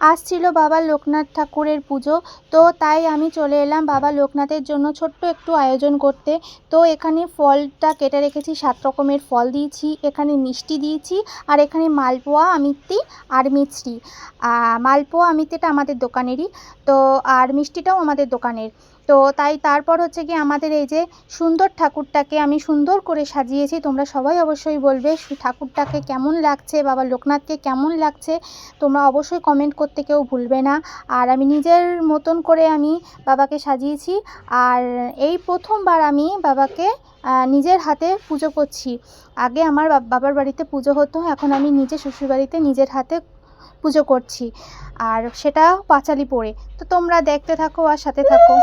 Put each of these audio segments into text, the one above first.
আসছিল বাবা লোকনাথ ঠাকুরের পুজো। তো তাই আমি চলে এলাম বাবা লোকনাথের জন্য ছোট্ট একটু আয়োজন করতে। তো এখানে ফলটা কেটে রেখেছি, সাত রকমের ফল দিয়েছি, এখানে মিষ্টি দিয়েছি আর এখানে মালপোয়া, আমিত্তি আর মিষ্টি মালপোয়া, আমিত্তিটা আমাদের দোকানেরই। তো আর মিষ্টিটাও আমাদের দোকানের। তো তাই তারপর হচ্ছে কি আমাদের এই যে সুন্দর ঠাকুরটাকে আমি সুন্দর করে সাজিয়েছি, তোমরা সবাই অবশ্যই বলবে ঠাকুরটাকে কেমন লাগছে, বাবা লোকনাথকে কেমন লাগছে, তোমরা অবশ্যই কমেন্ট করতে কেউ ভুলবে না। আর আমি নিজের মতন করে আমি বাবাকে সাজিয়েছি, আর এই প্রথমবার আমি বাবাকে নিজের হাতে পুজো করছি। আগে আমার বাবার বাড়িতে পুজো হতো, এখন আমি নিজে শ্বশুরবাড়িতে নিজের হাতে পুজো করছি। আর সেটা পাঁচালি পড়ে। তো তোমরা দেখতে থাকো আর সাথে থাকো।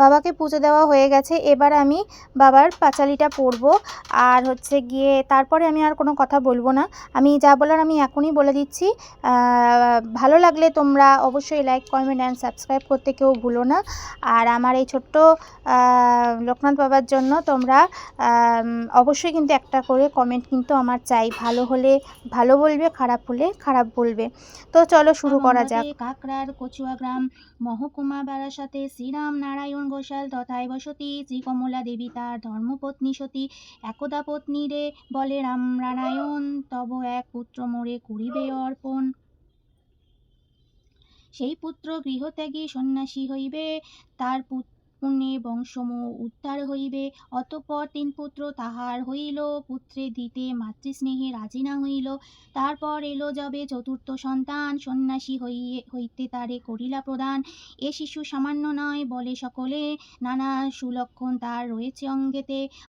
বাবাকে পুজো দেওয়া হয়ে গেছে। এবার আমি বাবার পাঁচালিটা পরবো। আর হচ্ছে গিয়ে তারপরে আমি আর কোনো কথা বলব না। আমি যা বলার আমি এখনই বলে দিচ্ছি। ভালো লাগলে তোমরা অবশ্যই লাইক কমেন্ট অ্যান্ড সাবস্ক্রাইব করতে কেউ ভুলো না। আর আমার এই ছোট্ট লোকনাথ বাবার জন্য তোমরা অবশ্যই কিন্তু একটা করে কমেন্ট কিন্তু আমার চাই। ভালো হলে ভালো বলবে খারাপ হলে খারাপ বলবে। তো চলো শুরু করা যাক। কাকড়ার কচুয়া গ্রাম মহকুমা বারাসাতে শ্রীরাম নারায়ণ ঘোষাল তথায় বসতি শ্রী কমলা দেবী তার ধর্মপত্নী সতী। একদা পত্নী রে বলে, রাম নারায়ণ, তব এক পুত্র মোরে করিবে অর্পণ। সেই পুত্র গৃহত্যাগী সন্ন্যাসী হইবে, তার পুত্র পুণ্যে বংশম উদ্ধার হইবে। অতঃপর তিন পুত্র তাহার হইল, পুত্রে দিতে মাতৃস্নেহে রাজি না হইল। তারপর এলো যাবে চতুর্থ সন্তান, সন্ন্যাসী হইয়ে, হইতে তারে করিলা প্রদান। এ শিশু সামান্য নয়, বলে সকলে নানা সুলক্ষণ তার রয়েছে অঙ্গেতে।